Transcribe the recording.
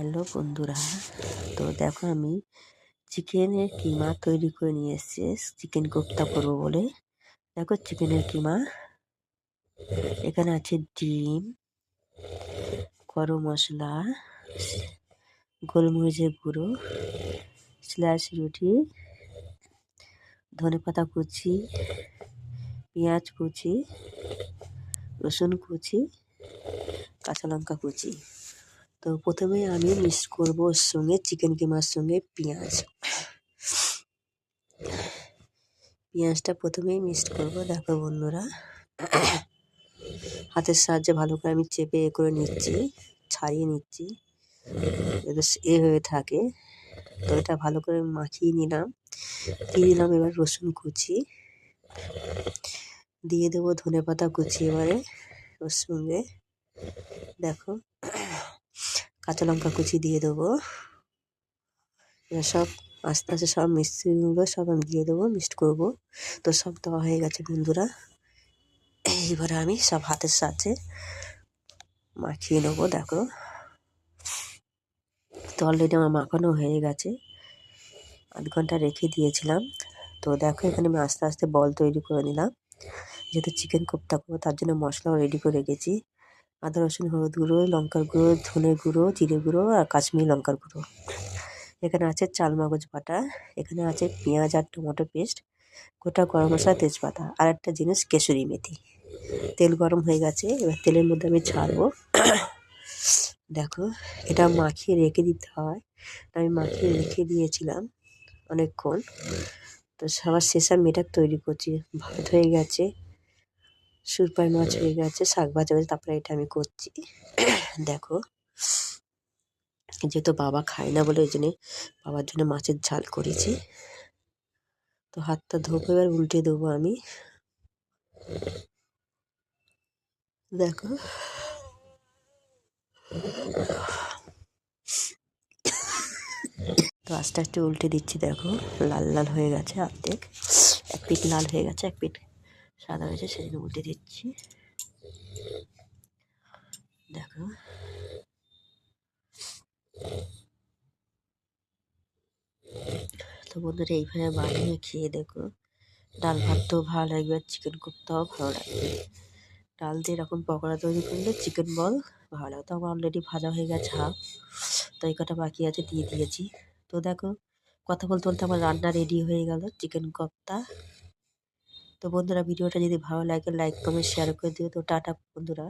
Hello বন্ধুরা, তো দেখো আমি চিকেনের কিমা তৈরি করে নিয়ে এসেছি, চিকেন কোপ্তা করব বলে। দেখো চিকেনের কিমা, এখানে আছে ডিম, গরম মশলা, গোলমরিচের গুঁড়ো স্ল্যাশ রুটি, ধনে পাতা কুচি, পেঁয়াজ কুচি, রসুন কুচি, কাঁচা লঙ্কা কুচি। তো প্রথমে আমি মিক্স করব ওর সঙ্গে চিকেন কিমার সঙ্গে পেঁয়াজ। পেঁয়াজটা প্রথমেই মিক্স করব, দেখো বন্ধুরা। হাতের সাহায্যে ভালো করে আমি চেপে এ করে নিচ্ছি, ছাড়িয়ে নিচ্ছি। এ হয়ে থাকে। তো এটা ভালো করে মাখিয়ে নিলাম। দিয়ে দিলাম এবার রসুন কুচি। দিয়ে দেবো ধনে পাতা কুচি এবারে ওর সঙ্গে। দেখো। কাঁচা লঙ্কা কুচি দিয়ে দেবো। সব আস্তে আস্তে সব মিষ্টিগুলো সব আমি দিয়ে দেবো, মিক্সড করব। তো সব দেওয়া হয়ে গেছে বন্ধুরা। এবারে আমি সব হাতের সাথে মাখিয়ে নেব, দেখো। তো অলরেডি আমার মাখানো হয়ে গেছে। আধ ঘণ্টা রেখে দিয়েছিলাম। তো দেখো এখানে আমি আস্তে আস্তে বল তৈরি করে নিলাম। যেহেতু চিকেন কোপ্তা করব, তার জন্য মশলাও রেডি করে রেখেছি। আদা, রসুন, হলুদ গুঁড়ো, লঙ্কার গুঁড়ো, ধনে গুঁড়ো, জিরে গুঁড়ো আর কাশ্মীরি লঙ্কার গুঁড়ো। এখানে আছে চাল, মগজ, বাটা। এখানে আছে পেঁয়াজ আর টমেটো পেস্ট, গোটা গরম মশলা, তেজপাতা আর একটা জিনিস কেশরি মেথি। তেল গরম হয়ে গেছে, এবার তেলের মধ্যে আমি ছাড়বো। দেখো, এটা মাখিয়ে রেখে দিতে হয়। আমি মাখিয়ে রেখে দিয়েছিলাম অনেকক্ষণ। তো সবার শেষে আমি এটা তৈরি করছি। ভাত হয়ে গেছে। সুরপাই মাছ হয়ে। গেছে শাক ভাজা হয়েছে তারপরে এটা আমি করছি। দেখো যেহেতু বাবা খায় না বলে ওই জন্যে বাবার জন্য মাছের ঝাল করেছি। তো হাতটা ধোবো এবার উল্টে দেবো আমি। দেখো। তো আস্তে আস্তে উল্টে দিচ্ছি দেখো। লাল লাল হয়ে গেছে অর্ধেক। এক পিঠ লাল হয়ে গেছে এক পিঠ সাদা হয়েছে সেদিন উল্টে দিচ্ছি। দেখো। তো বন্ধুরা, এইভাবে বানিয়ে খেয়ে দেখো। ডাল ভাতটাও ভালো লাগবে আর চিকেন কোপ্তাও ভালো লাগবে। ডাল দিয়ে এরকম পকোড়া তৈরি করলে চিকেন বল ভালো লাগে তো আমার অলরেডি ভাজা হয়ে গেছে, হাফ। তো এই কটা বাকি আছে, দিয়ে দিয়েছি। তো দেখো, কথা বলতে বলতে আমার রান্না রেডি হয়ে গেল চিকেন কোপ্তা তো বন্ধুরা ভিডিওটা যদি ভালো লাগে লাইক কমেন্ট শেয়ার করে দিও। তো টাটা বন্ধুরা।